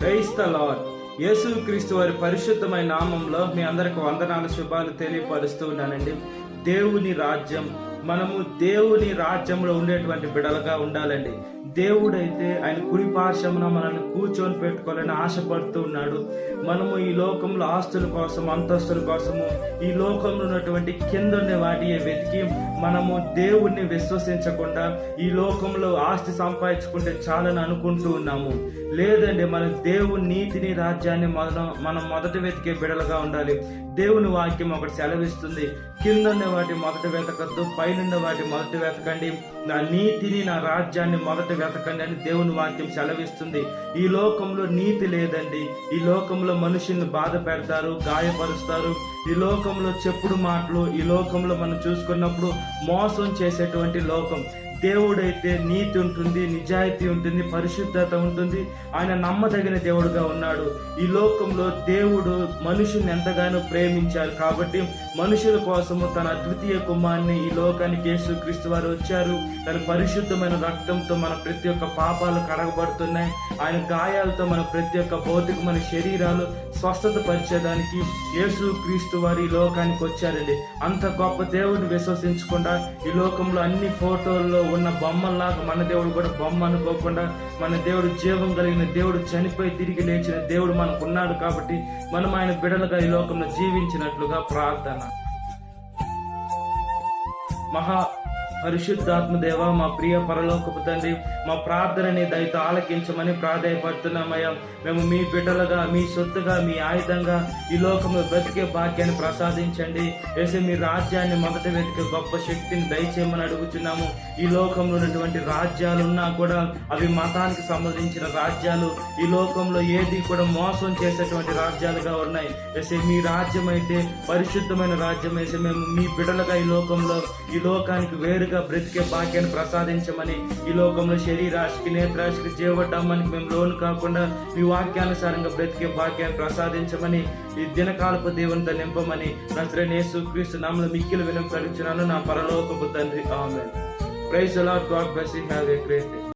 క్రైస్త యేసు క్రీస్తు వారి పరిశుద్ధమైన నామంలో మీ అందరికి వందనాలు శుభాలు తెలియపరుస్తూ ఉన్నానండి. దేవుని రాజ్యం మనము దేవుని రాజ్యంలో ఉండేటువంటి బిడలుగా ఉండాలండి. దేవుడైతే ఆయన కుడి పార్శ్వమున మనల్ని కూర్చొని పెట్టుకోవాలని ఆశపడుతూ ఉన్నాడు. మనము ఈ లోకంలో ఆస్తుల కోసం అంతస్తుల కోసము ఈ లోకంలో ఉన్నటువంటి కింద వాటి వెతికి మనము దేవుణ్ణి విశ్వసించకుండా ఈ లోకంలో ఆస్తి సంపాదించుకుంటే చాలని అనుకుంటూ ఉన్నాము. లేదండి మన దేవుని నీతిని రాజ్యాన్ని మనం మనం మొదట వెతికే బిడలుగా ఉండాలి. దేవుని వాక్యం ఒకటి సెలవిస్తుంది. కింద వాటి మొదట వెతకద్దు పైనున్న వాటి మొదట వెతకండి. నా నీతిని నా రాజ్యాన్ని మొదట వెతకండి అని దేవుని వాక్యం సెలవిస్తుంది. ఈ లోకంలో నీతి లేదండి. ఈ లోకంలో మనుషుల్ని బాధ పెడతారు గాయపరుస్తారు. ఈ లోకంలో చెప్పుడు మాటలు ఈ లోకంలో మనం చూసుకున్నప్పుడు మోసం చేసేటువంటి లోకం. దేవుడైతే నీతి ఉంటుంది నిజాయితీ ఉంటుంది పరిశుద్ధత ఉంటుంది. ఆయన నమ్మదగిన దేవుడుగా ఉన్నాడు. ఈ లోకంలో దేవుడు మనుషుల్ని ఎంతగానో ప్రేమించారు కాబట్టి మనుషుల కోసము తన అద్వితీయ కుమార్ని ఈ లోకానికి యేసుక్రీస్తు వారు వచ్చారు. తన పరిశుద్ధమైన రక్తంతో మన ప్రతి ఒక్క పాపాలు కడగబడుతున్నాయి. ఆయన గాయాలతో మన ప్రతి ఒక్క భౌతికమైన శరీరాలు స్వస్థత పరిచేదానికి యేసు క్రీస్తు వారు ఈ లోకానికి వచ్చారండి. అంత గొప్ప దేవుడిని విశ్వసించకుండా ఈ లోకంలో అన్ని ఫోటోల్లో ఉన్న బొమ్మల్లాగా మన దేవుడు కూడా బొమ్మ అనుకోకుండా మన దేవుడు జీవం కలిగిన దేవుడు చనిపోయి తిరిగి లేచిన దేవుడు మనకు ఉన్నాడు కాబట్టి మనం ఆయన బిడలుగా ఈ లోకంలో జీవించినట్లుగా ప్రార్థన. మహా పరిశుద్ధాత్మదేవ మా ప్రియ పరలోకపు తండ్రి మా ప్రార్థనని దయతో ఆలకించమని ప్రాధాయపడుతున్నామయ్యా. మేము మీ బిడ్డలుగా మీ సొత్తుగా మీ ఆయుధంగా ఈ లోకంలో బ్రతికే భాగ్యాన్ని ప్రసాదించండి. వేసే మీ రాజ్యాన్ని మొదట వెతికే గొప్ప శక్తిని దయచేయమని అడుగుతున్నాము ఈ లోకంలో ఉన్నటువంటి రాజ్యాలు ఉన్నా కూడా అవి మతానికి సంబంధించిన రాజ్యాలు. ఈ లోకంలో ఏది కూడా మోసం చేసేటువంటి రాజ్యాలుగా ఉన్నాయి. వేసే మీ రాజ్యం అయితే పరిశుద్ధమైన రాజ్యం వేసే మేము మీ బిడ్డలుగా ఈ లోకంలో ఈ లోకానికి వేరుగా బ్రతికే భాగ్యాన్ని ప్రసాదించమని ఈ లోకంలో శరీరాశికి నేత్రాశికి జీవడ్డామానికి మేము లోను కాకుండా మీ వాక్యానుసారంగా బ్రతికే భాగ్యాన్ని ప్రసాదించమని ఈ దినకాలపు దేవునితో నింపమని నజరేసు క్రీస్తు నామలు మిక్కిలు వినం కలుగుతున్నాను నా పరలోకపు తండ్రి. ఆమె praise a lot God bless you. Have a great day.